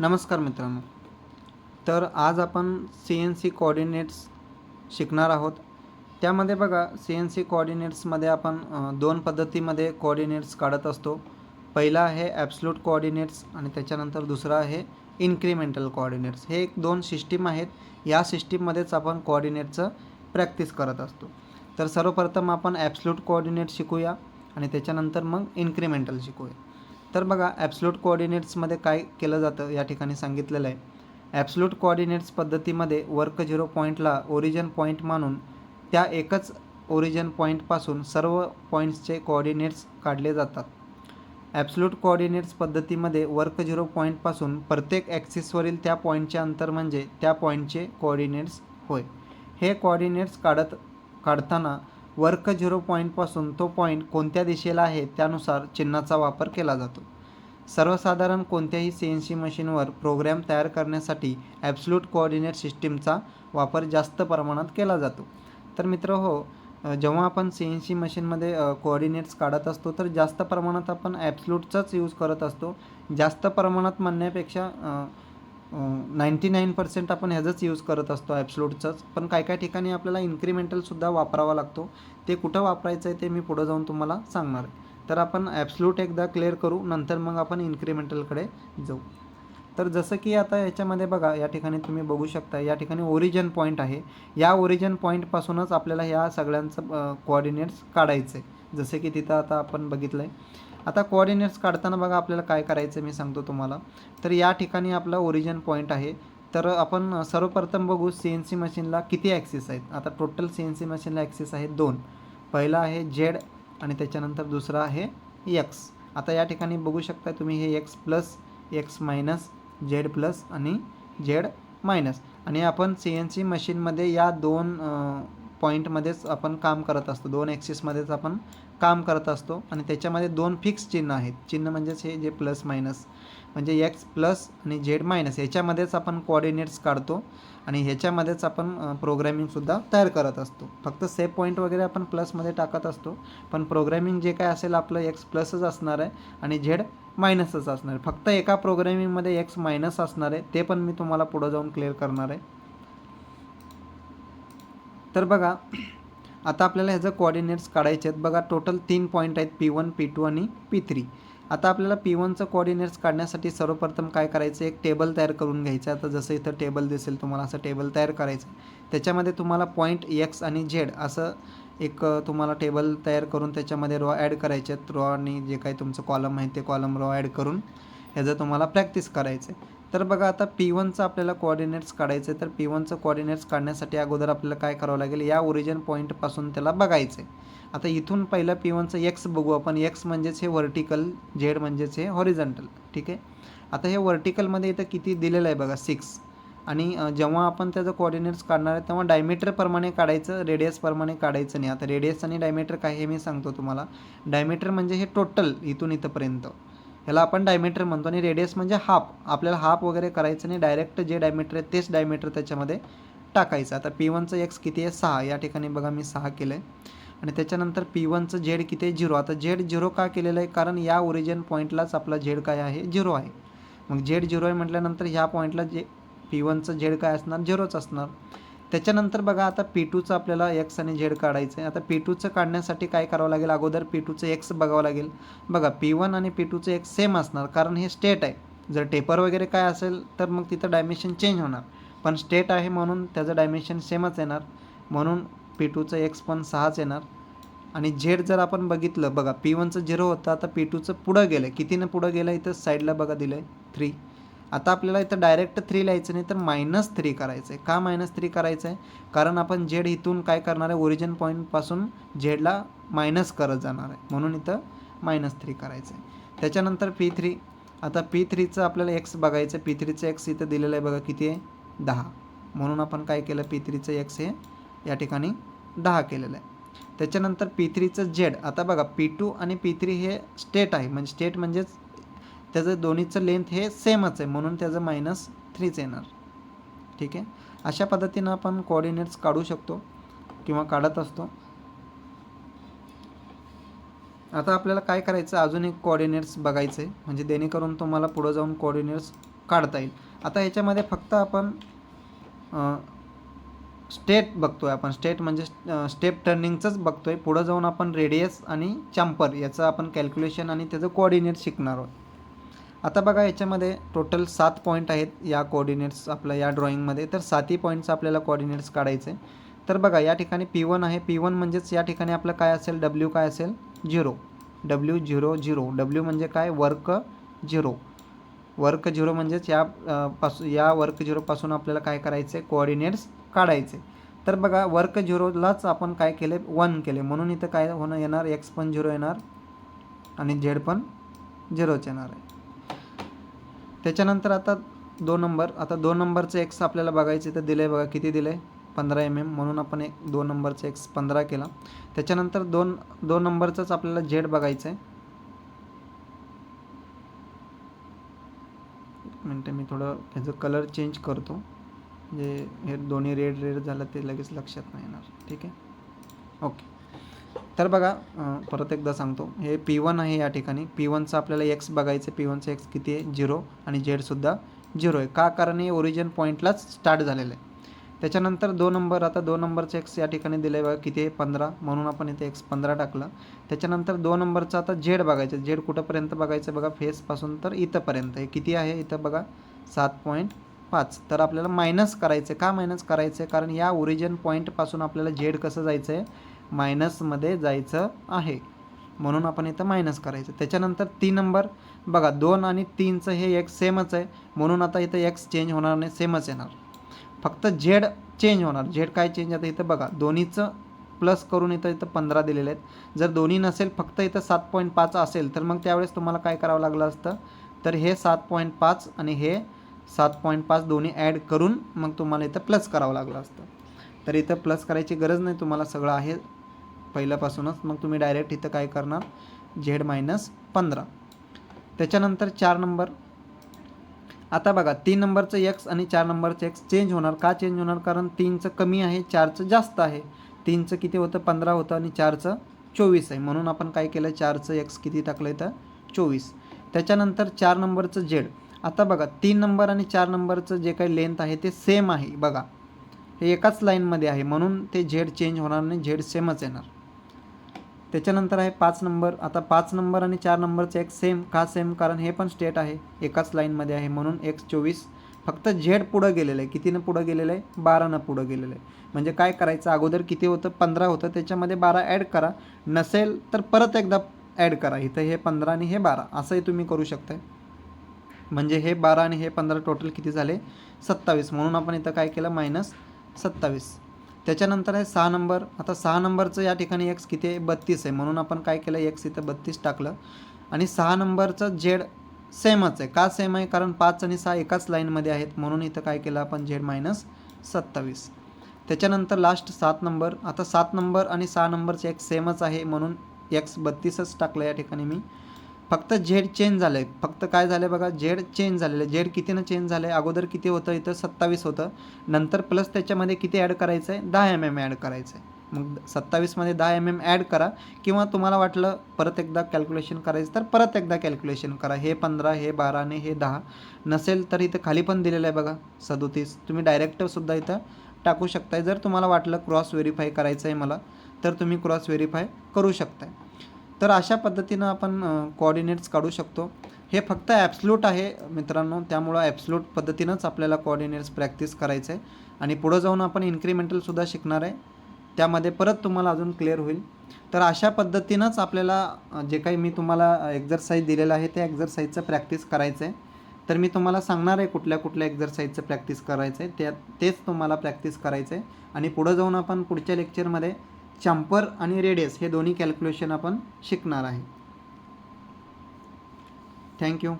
नमस्कार मित्रांनो. तर आज आपण सी एन सी कोऑर्डिनेट्स शिकणार आहोत. त्यामध्ये बघा सी एन सी कोऑर्डिनेट्समध्ये आपण दोन पद्धतीमध्ये कोऑर्डिनेट्स काढत असतो. पहिला आहे ॲब्सल्यूट कोऑर्डिनेट्स आणि त्याच्यानंतर दुसरा आहे इन्क्रिमेंटल कोऑर्डिनेट्स हे एक दोन सिस्टीम आहेत. या सिस्टीममध्येच आपण कोऑर्डिनेटचं प्रॅक्टिस करत असतो. तर सर्वप्रथम आपण ॲब्सल्यूट कोऑर्डिनेट शिकूया आणि त्याच्यानंतर मग इन्क्रिमेंटल शिकूया. तर बघा ॲप्सलूट कोऑर्डिनेट्समध्ये काय केलं जातं या ठिकाणी सांगितलेलं आहे. ॲप्सलूट कोऑर्डिनेट्स पद्धतीमध्ये वर्क झिरो पॉईंटला ओरिजन पॉईंट मानून त्या एकच ओरिजन पॉईंटपासून सर्व पॉईंट्सचे कोऑर्डिनेट्स काढले जातात. ॲप्सलूट कोऑर्डिनेट्स पद्धतीमध्ये वर्क झिरो पॉईंटपासून प्रत्येक ॲक्सिसवरील त्या पॉईंटचे अंतर म्हणजे त्या पॉईंटचे कोऑर्डिनेट्स होय. हे कोऑर्डिनेट्स काढत काढताना वर्क झिरो पॉईंटपासून तो पॉईंट कोणत्या दिशेला आहे त्यानुसार चिन्हाचा वापर केला जातो. सर्वसाधारण कोणत्याही सी एन सी मशीनवर प्रोग्रॅम तयार करण्यासाठी ॲब्सल्यूट कोऑर्डिनेट सिस्टीमचा वापर जास्त प्रमाणात केला जातो. तर मित्र हो जेव्हा आपण सी एन सी मशीनमध्ये कोऑर्डिनेट्स काढत असतो तर जास्त प्रमाणात आपण ॲब्सल्यूटचाच यूज करत असतो. जास्त प्रमाणात म्हणण्यापेक्षा नाईंटी नाईन पर्सेंट आपण ह्याचंच यूज करत असतो ॲब्सल्यूटचंच पण काय काय ठिकाणी आपल्याला इन्क्रिमेंटलसुद्धा वापरावा लागतो. ते कुठं वापरायचं आहे ते मी पुढं जाऊन तुम्हाला सांगणार आहे. तर आपण ॲब्सल्यूट एकदा क्लिअर करू नंतर मग आपण इन्क्रिमेंटलकडे जाऊ. तर जसं की आता याच्यामध्ये बघा या ठिकाणी तुम्ही बघू शकता या ठिकाणी ओरिजन पॉईंट आहे. या ओरिजन पॉईंटपासूनच आपल्याला ह्या सगळ्यांचं कोऑर्डिनेट्स काढायचं आहे जसे की तिथं आता आपण बघितलं आहे आता कोऑर्डिनेट्स काढताना बघा आपल्याला काय करायचं मी सांगतो तुम्हाला. तर या ठिकाणी आपला ओरिजिन पॉईंट आहे. तर आपण सर्वप्रथम बघू सी एन सी मशीनला किती ॲक्सिस आहेत. आता टोटल सी एन सी मशीनला ॲक्सिस आहेत दोन. पहिला आहे जेड आणि त्याच्यानंतर दुसरा आहे एक्स आता या ठिकाणी बघू शकता तुम्ही हे X plus X minus Z plus आणि झेड मायनस आणि आपण सी एन सी मशीनमध्ये या दोन पॉईंटमध्येच आपण काम करत असतो. दोन ॲक्सिसमध्येच आपण काम करत असतो. आणि त्याच्यामध्ये दोन फिक्स चिन्ह आहेत. चिन्ह म्हणजेच हे जे प्लस मायनस म्हणजे एक्स प्लस आणि झेड मायनस ह्याच्यामध्येच आपण कोऑर्डिनेट्स काढतो. आणि ह्याच्यामध्येच आपण प्रोग्रॅमिंगसुद्धा तयार करत असतो. फक्त सेफ पॉईंट वगैरे आपण प्लसमध्ये टाकत असतो. पण प्रोग्रॅमिंग जे काय असेल आपलं एक्स प्लसच असणार आहे आणि झेड मायनसच असणार आहे. फक्त एका प्रोग्रॅमिंगमध्ये एक्स मायनस असणार आहे. ते पण मी तुम्हाला पुढं जाऊन क्लिअर करणार आहे. तर बघा आता आपल्याला ह्याचं कोऑर्डिनेट्स काढायचे आहेत. बघा टोटल तीन पॉईंट आहेत पी वन पी टू आणि पी थ्री आता आपल्याला पी वनचं कोऑर्डिनेट्स काढण्यासाठी सर्वप्रथम काय करायचं? एक टेबल तयार करून घ्यायचं आता जसं इथं टेबल दिसेल तुम्हाला असं टेबल तयार करायचं त्याच्यामध्ये तुम्हाला पॉईंट एक्स आणि झेड असं एक तुम्हाला टेबल तयार करून त्याच्यामध्ये रॉ ॲड करायचे आहेत. रॉ आणि जे काही तुमचं कॉलम आहे ते कॉलम रॉ ॲड करून ह्याचं तुम्हाला प्रॅक्टिस करायचं आहे. तर बघा आता पी वनचं आपल्याला कोऑर्डिनेट्स काढायचं आहे तर पी वनचं कोऑर्डिनेट्स काढण्यासाठी अगोदर आपल्याला काय करावं लागेल? या ओरिजिन पॉईंटपासून त्याला बघायचं आहे आता इथून पहिलं पी वनचं एक्स बघू आपण. एक्स म्हणजेच हे व्हर्टिकल झेड म्हणजेच हे हॉरिझॉन्टल ठीक आहे? आता हे व्हर्टिकलमध्ये इथं किती दिलेलं आहे बघा? सिक्स आणि जेव्हा आपण त्याचं कोऑर्डिनेट्स काढणार आहे तेव्हा डायमीटरप्रमाणे काढायचं रेडियसप्रमाणे काढायचं नाही. आता रेडियस आणि डायमीटर काय हे मी सांगतो तुम्हाला. डायमीटर म्हणजे हे टोटल इथून इथंपर्यंत. ह्याला आपण डायमीटर म्हणतो आणि रेडियस म्हणजे हाफ आपल्याला हाफ वगैरे करायचं नाही. डायरेक्ट जे डायमीटर आहे तेच डायमीटर त्याच्यामध्ये टाकायचं. आता पी वनचं एक्स किती आहे? सहा. या ठिकाणी बघा मी सहा केलं आहे आणि त्याच्यानंतर पी वनचं झेड किती आहे? झिरो. आता झेड झिरो का केलेलं आहे? कारण या ओरिजिन पॉईंटलाच आपला झेड काय आहे? झिरो आहे. मग झेड झिरो आहे म्हटल्यानंतर ह्या पॉईंटला जे पी वनचं झेड काय असणार? झिरोच असणार. त्याच्यानंतर बघा आता पी टूचं आपल्याला एक्स आणि झेड काढायचं आहे आता पी टूचं काढण्यासाठी काय करावं लागेल? अगोदर पी टूचं एक्स बघावं लागेल. बघा पी वन आणि पी टूचं एक्स सेम असणार कारण हे स्टेट आहे. जर टेपर वगैरे काय असेल तर मग तिथं डायमेन्शन चेंज होणार. पण स्टेट आहे म्हणून त्याचं डायमेन्शन सेमच येणार. म्हणून पी टूचं एक्स पण सहाच येणार. आणि झेड जर आपण बघितलं बघा पी वनचं झिरो होतं आता पी टूचं पुढं गेलं आहे कितीनं पुढं गेलं आहे इथं साईडला बघा दिलं आहे थ्री आता आपल्याला इथं डायरेक्ट थ्री लिहायचं नाही तर मायनस थ्री करायचं आहे का मायनस थ्री करायचं आहे कारण आपण झेड इथून काय करणार आहे? ओरिजिन पॉईंटपासून झेडला मायनस करत जाणार आहे. म्हणून इथं मायनस थ्री करायचं आहे त्याच्यानंतर पी थ्री आता पी थ्रीचं आपल्याला एक्स बघायचं पी थ्रीचं एक्स इथं दिलेलं आहे बघा किती आहे? दहा. म्हणून आपण काय केलं? पी थ्रीचं एक्स हे या ठिकाणी दहा केलेलं आहे. त्याच्यानंतर पी थ्रीचं जेड आता बघा पी टू आणि पी थ्री हे स्टेट आहे. म्हणजे स्टेट म्हणजेच त्याचं दोन्हीचं लेंथ हे सेमच आहे. म्हणून त्याचं मायनस थ्रीच येणार. ठीक आहे? अशा पद्धतीनं आपण कोऑर्डिनेट्स काढू शकतो किंवा काढत असतो. आता आपल्याला काय करायचं? अजून एक कोऑर्डिनेट्स बघायचं आहे म्हणजे जेणेकरून तुम्हाला पुढं जाऊन कोऑर्डिनेट्स काढता येईल. आता ह्याच्यामध्ये फक्त आपण स्टेट बघतो आहे आपण. स्टेट म्हणजे स्टेप टर्निंगचंच बघतो आहे पुढं जाऊन आपण रेडियस आणि चॅम्पर याचं आपण कॅल्क्युलेशन आणि त्याचं कोऑर्डिनेट शिकणार आहोत. आता बघा याच्यामध्ये टोटल सात पॉईंट आहेत या कोऑर्डिनेट्स आपल्या या ड्रॉईंगमध्ये तर सातही पॉईंट्स आपल्याला कोऑर्डिनेट्स काढायचे. तर बघा या ठिकाणी पी वन आहे. पी वन म्हणजेच या ठिकाणी आपलं काय असेल? डब्ल्यू काय असेल? Zero W zero zero W म्हणजे काय? वर्क झिरो वर्क झिरो म्हणजेच या पासून या वर्क झिरोपासून आपल्याला काय करायचे? कोऑर्डिनेट्स काढायचे. तर बघा वर्क झिरोलाच आपण काय केले? वन केले. म्हणून इथं काय होणं येणार? एक्स पण झिरो येणार आणि झेड पण झिरोच येणार आहे. त्याच्यानंतर आता दोन नंबर आता दोन नंबरचं एक्स आपल्याला बघायचे तर दिलं आहे बघा किती दिलं आहे पंधरा एम एम म्हणून आपण एक दोन नंबरचं एक्स पंधरा केला. त्याच्यानंतर दोन दोन नंबरचंच आपल्याला झेड बघायचं आहे. एक मिनटं मी थोडं ह्याचं कलर चेंज करतो. म्हणजे हे दोन्ही रेड रेड झालं ते लगेच लक्षात नाही येणार. ठीक आहे? ओके तर बघा परत एकदा सांगतो. हे पी वन आहे या ठिकाणी. पी वनचं आपल्याला एक्स बघायचं. पी वनचं एक्स किती आहे? झिरो आणि झेडसुद्धा झिरो आहे. का? कारण हे ओरिजिन पॉईंटलाच स्टार्ट झालेलं आहे. त्याच्यानंतर दोन नंबर आता दोन नंबरचं एक्स या ठिकाणी दिलं आहे बघा किती आहे? पंधरा. म्हणून आपण इथे एक्स पंधरा टाकलं. त्याच्यानंतर दोन नंबरचं आता झेड बघायचं. झेड कुठंपर्यंत बघायचं? बघा फेसपासून तर इथंपर्यंत हे किती आहे? इथं बघा सात पॉईंट पाच. तर आपल्याला मायनस करायचं का मायनस करायचं आहे? कारण या ओरिजिन पॉईंटपासून आपल्याला झेड कसं जायचं आहे मायनसमध्ये जायचं आहे. म्हणून आपण इथं मायनस करायचं. त्याच्यानंतर तीन नंबर बघा दोन आणि तीनचं हे एक सेमच आहे. म्हणून आता इथं एक्स चेंज होणार नाही सेमच येणार. फक्त झेड चेंज होणार. झेड काय चेंज आता इथं बघा दोन्हीचं प्लस करून इथं इथं पंधरा दिलेले आहेत. जर दोन्ही नसेल फक्त इथं सात पॉईंट पाच असेल तर मग त्यावेळेस तुम्हाला काय करावं लागलं असतं? तर हे सात पॉईंट पाच आणि हे सात पॉईंट पाच दोन्ही ॲड करून मग तुम्हाला इथं प्लस करावं लागलं असतं. तर इथं प्लस करायची गरज नाही. तुम्हाला सगळं आहे पहिल्यापासूनच मग तुम्ही डायरेक्ट इथं काय करणार? झेड मायनस पंधरा. त्याच्यानंतर चार नंबर आता बघा तीन नंबरचं एक्स आणि चार नंबरचं एक्स चेंज होणार. का चेंज होणार? कारण तीनचं कमी आहे चारचं जास्त आहे. तीनचं किती होतं? पंधरा होतं आणि चारचं चोवीस आहे. म्हणून आपण काय केलं? चारचं एक्स किती टाकलं तर? चोवीस. त्याच्यानंतर चार नंबरचं झेड आता बघा तीन नंबर आणि चार नंबरचं जे काही लेंथ आहे ते सेम आहे. बघा हे एकाच लाईनमध्ये आहे. म्हणून ते झेड चेंज होणार नाही. झेड सेमच येणार. त्याच्यानंतर आहे पाच नंबर. आता पाच नंबर आणि चार नंबरचं एक सेम का सेम कारण हे पण स्टेट आहे. एकाच लाईनमध्ये आहे. म्हणून एक्स चोवीस. फक्त झेड पुढं गेलेलं आहे. कितीनं पुढं गेलेलं आहे? बारानं पुढं गेलेलं आहे. म्हणजे काय करायचं? अगोदर किती होतं? पंधरा होतं. त्याच्यामध्ये बारा ॲड करा. नसेल तर परत एकदा ॲड करा. इथं हे पंधरा आणि हे बारा. असंही तुम्ही करू शकताय. म्हणजे हे बारा आणि हे पंधरा टोटल किती झाले? सत्तावीस. म्हणून आपण इथं काय केलं? मायनस सत्तावीस. त्याच्यानंतर आहे सहा नंबर. आता सहा नंबरचं या ठिकाणी एक्स किती आहे? बत्तीस आहे. म्हणून आपण काय केलं? एक्स इथं बत्तीस टाकलं. आणि सहा नंबरचं झेड सेमच आहे. का सेम आहे? कारण पाच आणि सहा एकाच लाईनमध्ये आहेत. म्हणून इथं काय केलं आपण? झेड मायनस सत्तावीस. त्याच्यानंतर लास्ट सात नंबर. आता सात नंबर आणि सहा नंबरचे एक सेमच आहे. म्हणून एक्स बत्तीसच टाकलं या ठिकाणी मी. फक्त झेड चेंज झालं आहे फक्त काय झालं आहे बघा झेड चेंज झालेलं आहे. झेड कितीनं चेंज झालं आहे अगोदर किती होतं इथं? सत्तावीस होतं. नंतर प्लस त्याच्यामध्ये किती ॲड करायचं आहे दहा एम एम ॲड करायचं आहे मग सत्तावीसमध्ये दहा एम एम ॲड करा. किंवा तुम्हाला वाटलं परत एकदा कॅल्क्युलेशन करायचं तर परत एकदा कॅल्क्युलेशन करा. हे पंधरा हे बारा आणि हे दहा. नसेल तर इथं खाली पण दिलेलं आहे बघा सदोतीस. तुम्ही डायरेक्टसुद्धा इथं टाकू शकताय. जर तुम्हाला वाटलं क्रॉस व्हेरीफाय करायचं आहे मला तर तुम्ही क्रॉस व्हेरीफाय करू शकताय. तर अशा पद्धतीनं आपण कोऑर्डिनेट्स काढू शकतो. हे फक्त ॲप्सलूट आहे मित्रांनो. त्यामुळं ॲप्सलूट पद्धतीनंच आपल्याला कोऑर्डिनेट्स प्रॅक्टिस करायचं आहे आणि पुढं जाऊन आपण इन्क्रिमेंटलसुद्धा शिकणार आहे. त्यामध्ये परत तुम्हाला अजून क्लिअर होईल. तर अशा पद्धतीनंच आपल्याला जे काही मी तुम्हाला एक्झरसाईज दिलेलं आहे त्या एक्झरसाईजचं प्रॅक्टिस करायचं आहे तर मी तुम्हाला सांगणार आहे कुठल्या कुठल्या एक्झरसाईजचं प्रॅक्टिस करायचं आहे त्या तेच तुम्हाला प्रॅक्टिस करायचं आहे आणि पुढं जाऊन आपण पुढच्या लेक्चरमध्ये चॅम्पर आणि रेडियस हे दोन्ही कॅल्क्युलेशन आपण शिकणार आहे. थँक्यू